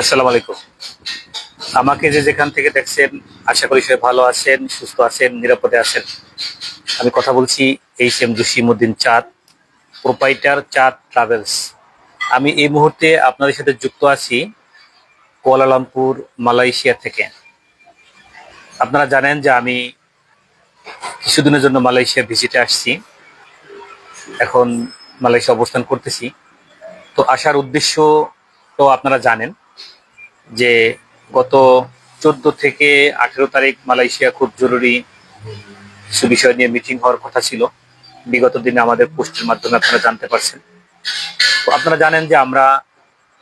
আসসালামু আলাইকুম। আমাকে যে যেখান থেকে দেখছেন, আশা করি সবাই ভালো আছেন, সুস্থ আছেন, নিরাপদে আছেন। আমি কথা বলছি এইচ এম জসিমুদ্দিন চাঁদ, প্রোপাইটার চাঁদ ট্রাভেলস। আমি এই মুহূর্তে আপনাদের সাথে যুক্ত আছি কুয়ালালামপুর, মালয়েশিয়া থেকে। আপনারা জানেন যে আমি কিছুদিনের জন্য মালয়েশিয়া ভিজিটে আসছি। এখন মালয়েশিয়া অবস্থান করতেছি। তো আসার উদ্দেশ্য তো আপনারা জানেন। যে গত চোদ্দ থেকে আঠেরো তারিখ মালয়েশিয়া খুব জরুরি বিষয় নিয়ে মিটিং হওয়ার কথা ছিল। বিগত দিনে আমাদের পোস্টের মাধ্যমে আপনারা জানতে পারছেন। তো আপনারা জানেন যে আমরা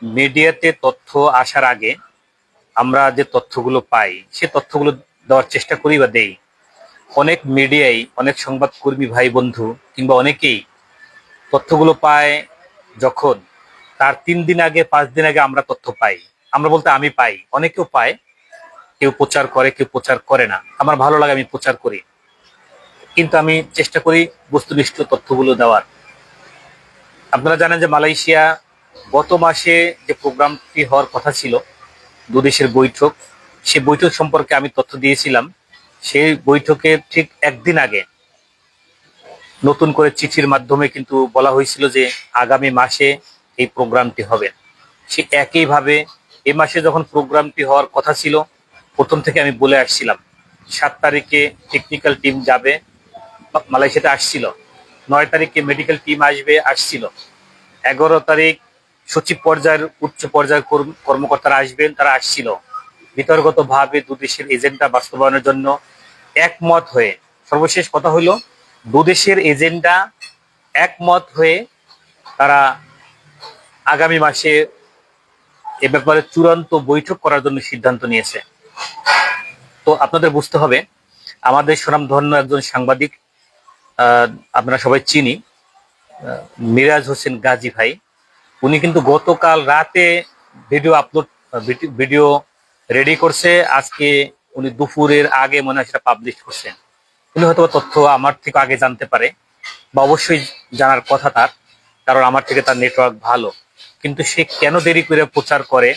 মিডিয়াতে তথ্য আসার আগে আমরা যে তথ্যগুলো পাই, সে তথ্যগুলো দেওয়ার চেষ্টা করি বা দেই। অনেক মিডিয়াই, অনেক সংবাদকর্মী ভাই বন্ধু কিংবা অনেকেই তথ্যগুলো পায় যখন, তার তিন দিন আগে, পাঁচ দিন আগে আমরা তথ্য পাই। আমরা বলতে আমি পাই। অনেকেও পায়, কেউ প্রচার করে, কেউ প্রচার করে না। আমার ভালো লাগে আমি প্রচার করি। কিন্তু আমি চেষ্টা করি বস্তুনিষ্ঠ তথ্যগুলো দেওয়ার। আপনারা জানেন যে মালয়েশিয়া গত মাসে যে প্রোগ্রামটি হওয়ার কথা ছিল, দু দেশের বৈঠক সেই বৈঠক সম্পর্কে আমি তথ্য দিয়েছিলাম। সেই বৈঠকের ঠিক একদিন আগে নতুন করে চিঠির মাধ্যমে কিন্তু বলা হয়েছিল যে আগামী মাসে এই প্রোগ্রামটি হবে। সে একইভাবে এ মাসে যখন প্রোগ্রামটি হওয়ার কথা ছিল, প্রথম থেকে আমি বলে আসছিলাম, সাত তারিখে টেকনিক্যাল টিম যাবে মালয়েশিয়াতে আসছিল, নয় তারিখে মেডিকেল টিম আসবে, আসছিল। এগারো তারিখ সচিব পর্যায়ের, উচ্চ পর্যায়ের কর্ম- কর্মকর্তারা আসবেন, তারা আসছিল। দু দেশের এজেন্ডা বাস্তবায়নের জন্য একমত হয়ে, সর্বশেষ কথা হলো, দু দেশের এজেন্ডা একমত হয়ে তারা আগামী মাসে এ ব্যাপারে চূড়ান্ত বৈঠক করার জন্য সিদ্ধান্ত নিয়েছে। তো আপনাদের বুঝতে হবে, আমাদের সুনামধন্য একজন সাংবাদিক আপনারা সবাই চিনি মিরাজ হোসেন গাজী ভাই। উনি কিন্তু গতকাল রাতে ভিডিও আপলোড ভিডিও রেডি করছে। আজকে উনি দুপুরের আগে মনে হয় সেটা পাবলিশ করছেন উনি হয়তো তথ্য আমার থেকে আগে জানতে পারে বা অবশ্যই জানার কথা তার, কারণ আমার থেকে তার নেটওয়ার্ক ভালো। কিন্তু সে কেন দেরি করে প্রচার করে,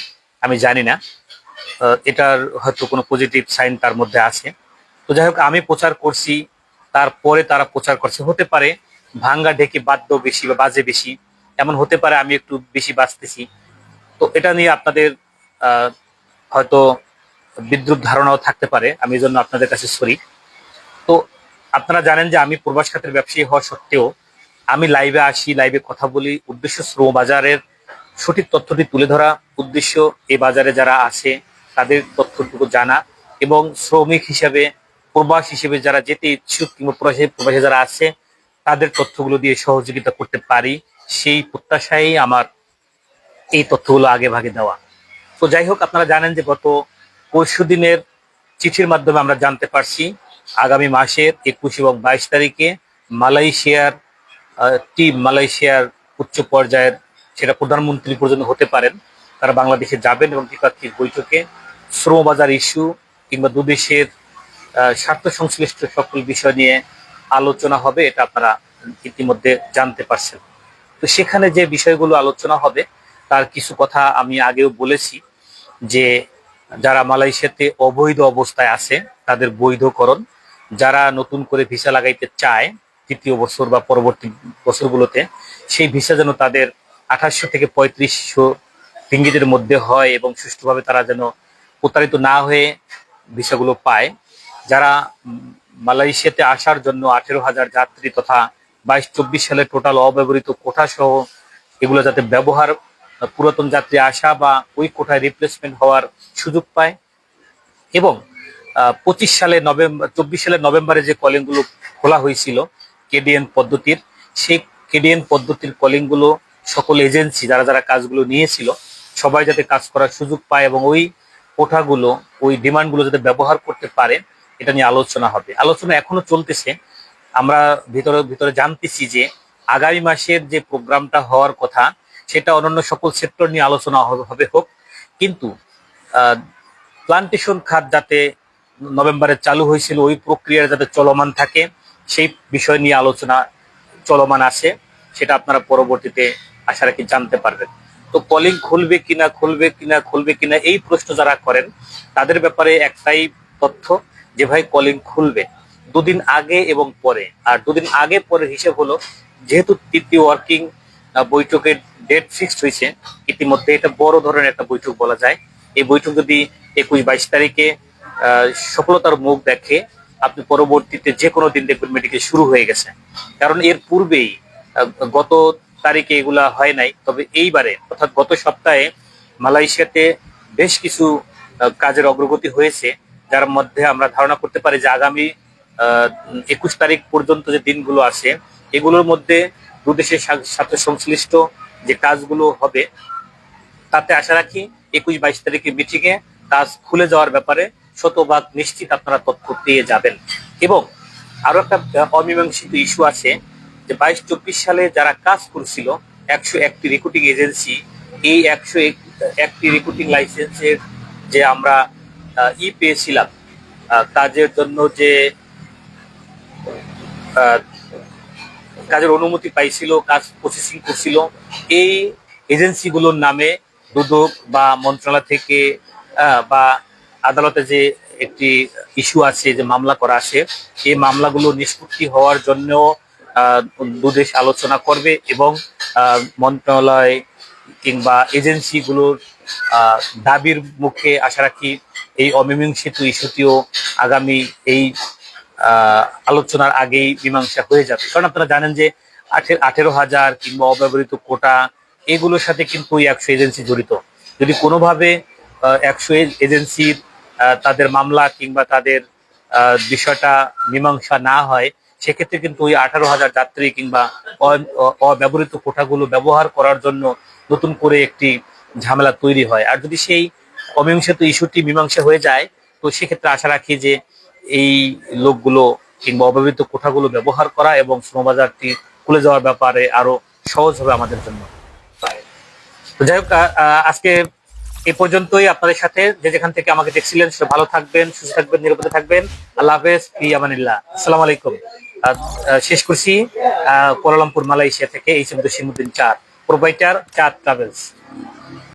আমি জানি না। এটার হয়তো কোনো পজিটিভ সাইন তার মধ্যে আছে। তো যাই হোক, আমি প্রচার করছি, তারপরে তারা প্রচার করছে। হতে পারে ভাঙ্গা ঢেকে বাদ্য বেশি বা বাজে বেশি, এমন হতে পারে আমি একটু বেশি বাঁচতেছি। তো এটা নিয়ে আপনাদের হয়তো বিদ্রুপ ধারণাও থাকতে পারে, আমি এই জন্য আপনাদের কাছে সরি। তো আপনারা জানেন যে আমি প্রবাস খাতের ব্যবসায়ী হওয়া সত্ত্বেও আমি লাইভে আসি লাইভে কথা বলি, উদ্দেশ্য শ্রম বাজারের সঠিক তথ্যটি তুলে ধরা, উদ্দেশ্য এই বাজারে যারা আছে তাদের তথ্যটুকু জানা এবং শ্রমিক হিসেবে, প্রবাস হিসেবে যারা যেতে ইচ্ছুক কিংবা প্রবাসী প্রবাসী যারা আছে, তাদের তথ্যগুলো দিয়ে সহযোগিতা করতে পারি। সেই প্রত্যাশাই আমার এই তথ্যগুলো আগে ভাগে দেওয়া। তো যাই হোক, আপনারা জানেন যে গত পরশু দিনের চিঠির মাধ্যমে আমরা জানতে পারছি, আগামী মাসের একুশ এবং বাইশ তারিখে মালয়েশিয়ার টিম মালয়েশিয়ার উচ্চ পর্যায়ের সেটা প্রধানমন্ত্রী পর্যন্ত হতে পারেন। তারা বাংলাদেশে যাবেন এবং দ্বিপাক্ষিক বৈঠকে শ্রম বাজার ইস্যু কিংবা দুদেশের স্বার্থ সংশ্লিষ্ট সকল বিষয় নিয়ে আলোচনা হবে, এটা আপনারা ইতিমধ্যে জানতে পারছেন। তো সেখানে যে বিষয়গুলো আলোচনা হবে, তার কিছু কথা আমি আগেও বলেছি যে যারা মালয়েশিয়াতে অবৈধ অবস্থায় আছে, তাদের বৈধকরণ, যারা নতুন করে ভিসা লাগাইতে চায় তৃতীয় বছর বা পরবর্তী বছরগুলোতে সেই ভিসা যেন তাদের আঠাশশো থেকে পঁয়ত্রিশশো রিঙ্গিতের মধ্যে হয় এবং সুষ্ঠুভাবে তারা যেন প্রতারিত না হয়ে ভিসাগুলো পায়। যারা মালয়েশিয়াতে আসার জন্য আঠেরো হাজার যাত্রী তথা বাইশ চব্বিশ সালে টোটাল অব্যবহৃত কোঠা সহ এগুলো যাতে ব্যবহার পুরাতন যাত্রী আসা বা ওই কোঠায় রিপ্লেসমেন্ট হওয়ার সুযোগ পায় এবং পঁচিশ সালে নভেম্বর চব্বিশ সালের নভেম্বরে যে কলিংগুলো খোলা হয়েছিল কেডিএন পদ্ধতির, সেই কেডিএন পদ্ধতির কলিংগুলো সকল এজেন্সি যারা যারা কাজগুলো নিয়েছিল, সবাই যাতে কাজ করার সুযোগ পায় এবং ওই কোঠাগুলো, ওই ডিমান্ডগুলো যাতে ব্যবহার করতে পারে, এটা নিয়ে আলোচনা হবে। আলোচনা এখনও চলতেছে। আমরা ভিতরে ভিতরে জানতেছি যে আগামী মাসের যে প্রোগ্রামটা হওয়ার কথা, সেটা অন্যান্য সকল সেক্টর নিয়ে আলোচনা হবে হোক। কিন্তু প্লান্টেশন খাত যাতে নভেম্বরে চালু হয়েছিল, ওই প্রক্রিয়ার যাতে চলমান থাকে সেই বিষয় নিয়ে আলোচনা চলমান আছে, সেটা আপনারা পরবর্তীতে আশা রাখি জানতে পারবেন। তো কলিং খুলবে কিনা খুলবে কিনা খুলবে কিনা এই প্রশ্ন যারা করেন, তাদের ব্যাপারে একটাই তথ্য যে ভাই কলিং খুলবে দুদিন আগে এবং পরে। আর দুদিন আগে পরে হিসেব হলো, যেহেতু তৃতীয় ওয়ার্কিং বৈঠকের ডেট ফিক্সড হয়েছে, ইতিমধ্যে এটা বড় ধরনের একটা বৈঠক বলা যায়। এই বৈঠক যদি একুশ বাইশ তারিখে সফলতার মুখ দেখে আপনি পরবর্তীতে যে কোনো দিন দেখবেন মেডিকেল শুরু হয়ে গেছে। কারণ এর পূর্বেই গত তারিখে এগুলা হয় নাই, তবে এইবারে, অর্থাৎ গত সপ্তাহে মালয়েশিয়াতে বেশ কিছু কাজের অগ্রগতি হয়েছে, যার মধ্যে আমরা ধারণা করতে পারি যে আগামী একুশ তারিখ পর্যন্ত যে দিনগুলো আছে, এগুলোর মধ্যে দুদেশের সাথে সংশ্লিষ্ট যে কাজগুলো হবে, তাতে আশা রাখি একুশ বাইশ তারিখের মিটিংয়ে কাজ খুলে যাওয়ার ব্যাপারে শতভাগ নিশ্চিত আপনারা তথ্য পেয়ে যাবেন। এবং আরও একটা অমীমাংসিত ইস্যু আছে যে বাইশ চব্বিশ সালে যারা কাজ করছিল, একশো একটি রিক্রুটিং এজেন্সি এই একশো এক, একটি রিক্রুটিং লাইসেন্সের যে আমরা ই পেয়েছিলাম কাজের জন্য যে কাজের অনুমতি পাইছিল, কাজ প্রসেসিং করছিল, এই এজেন্সিগুলোর নামে দুদক বা মন্ত্রণালয় থেকে বা আদালতে যে একটি ইস্যু আছে, যে মামলা করা আছে, এই মামলাগুলো নিষ্পত্তি হওয়ার জন্য দুদেশ আলোচনা করবে এবং মন্ত্রণালয় কিংবা এজেন্সিগুলোর দাবির মুখে আশা রাখি এই অমীমাংসিত ইস্যুটিও আগামী এই আলোচনার আগেই মীমাংসা হয়ে যাবে। কারণ আপনারা জানেন যে আঠে- আঠেরো হাজার কিংবা অব্যবহৃত কোটা, এগুলোর সাথে কিন্তু একশো এজেন্সি জড়িত। যদি কোনোভাবে একশো এজেন্সির তাদের মামলা কিংবা তাদের বিষয়টা মীমাংসা না হয়, সেক্ষেত্রে কিন্তু ওই আঠারো হাজার যাত্রী কিংবা অব্যবহৃত কোঠাগুলো ব্যবহার করার জন্য নতুন করে একটি ঝামেলা তৈরি হয়। আর যদি সেই অমীমাংসিত ইস্যুটি মীমাংসা হয়ে যায়, তো সেক্ষেত্রে আশা রাখি যে এই লোকগুলো কিংবা অব্যবহৃত কোঠাগুলো ব্যবহার করা এবং শ্রমবাজারটি খুলে যাওয়ার ব্যাপারে আরও সহজ হবে আমাদের জন্য। যাই হোক আজকে এ পর্যন্তই আপনাদের সাথে। যে যেখান থেকে আমাকে দেখছিলেন সে ভালো থাকবেন সুস্থ থাকবেন নিরাপদে থাকবেন। আল্লাহ হাফেজ ফি আমানিল্লাহ। আসসালামু আলাইকুম। শেষ করছি আহ, কুয়ালালামপুর মালয়েশিয়া থেকে এই শব্দ সিমুদ্দিন চার প্রোভাইটার চার ট্রাভেলস।